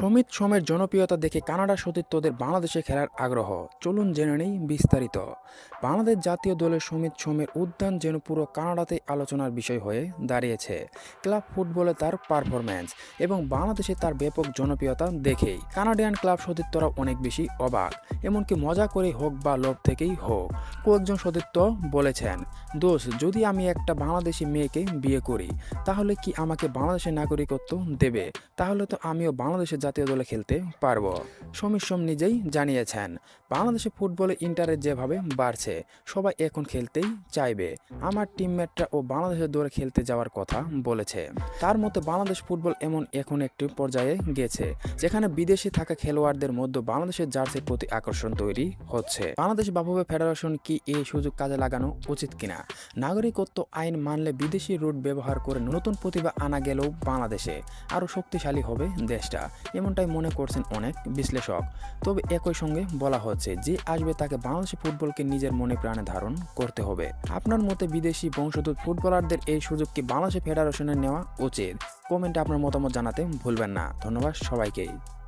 সমিত সোমের জনপ্রিয়তা দেখে কানাডা সতীর্থদের বাংলাদেশে খেলার আগ্রহ। চলুন জেনে নেই বিস্তারিত। বাংলাদেশ জাতীয় দলের সমিত সোমের উদ্যান যেন পুরো কানাডাতে আলোচনার বিষয় হয়ে দাঁড়িয়েছে। ক্লাব ফুটবলে তার পারফরম্যান্স এবং বাংলাদেশে তার ব্যাপক জনপ্রিয়তা দেখেই কানাডিয়ান ক্লাব সতীর্থরা অনেক বেশি অবাক। এমনকি মজা করে হোক বা লোভ থেকেই হোক, কয়েকজন সতীর্থ বলেছেন দোষ যদি আমি একটা বাংলাদেশি মেয়েকে বিয়ে করি, তাহলে কি আমাকে বাংলাদেশের নাগরিকত্ব দেবে? তাহলে তো আমিও বাংলাদেশের জাতীয় দলে খেলতে পারব। সমীর সোম নিজেই জানিয়েছেন, বাংলাদেশে ফুটবলে ইন্টারেস্ট যেভাবে বাড়ছে, সবাই এখন খেলতেই চাইবে। আমার টিমমেটরা ও বাংলাদেশের দলে খেলতে যাওয়ার কথা বলেছে। তার মতে, বাংলাদেশ ফুটবল এমন এখন একটি পর্যায়ে গেছে, যেখানে বিদেশে থাকা খেলোয়াড়দের মধ্যে বাংলাদেশের জার্সির প্রতি আকর্ষণ তৈরি হচ্ছে। বাংলাদেশ বাফুবে ফেডারেশন কি এই সুযোগ কাজে লাগানো উচিত কিনা? নাগরিকত্ব আইন মানলে বিদেশি রুট ব্যবহার করে নতুন প্রতিভা আনা গেলেও বাংলাদেশে আরও শক্তিশালী হবে দেশটা। এমনটাই মনে করছেন অনেক বিশ্লেষক। তবে একই সঙ্গে বলা হচ্ছে যে, আসবে তাকে বাংলাদেশি ফুটবলকে নিজের মনে প্রাণে ধারণ করতে হবে। আপনার মতে বিদেশি বংশোদ্ভূত ফুটবলারদের এই সুযোগ কি বাংলাদেশ ফেডারেশনে নেওয়া উচিত? কমেন্টে আপনার মতামত জানাতে ভুলবেন না। ধন্যবাদ সবাইকেই।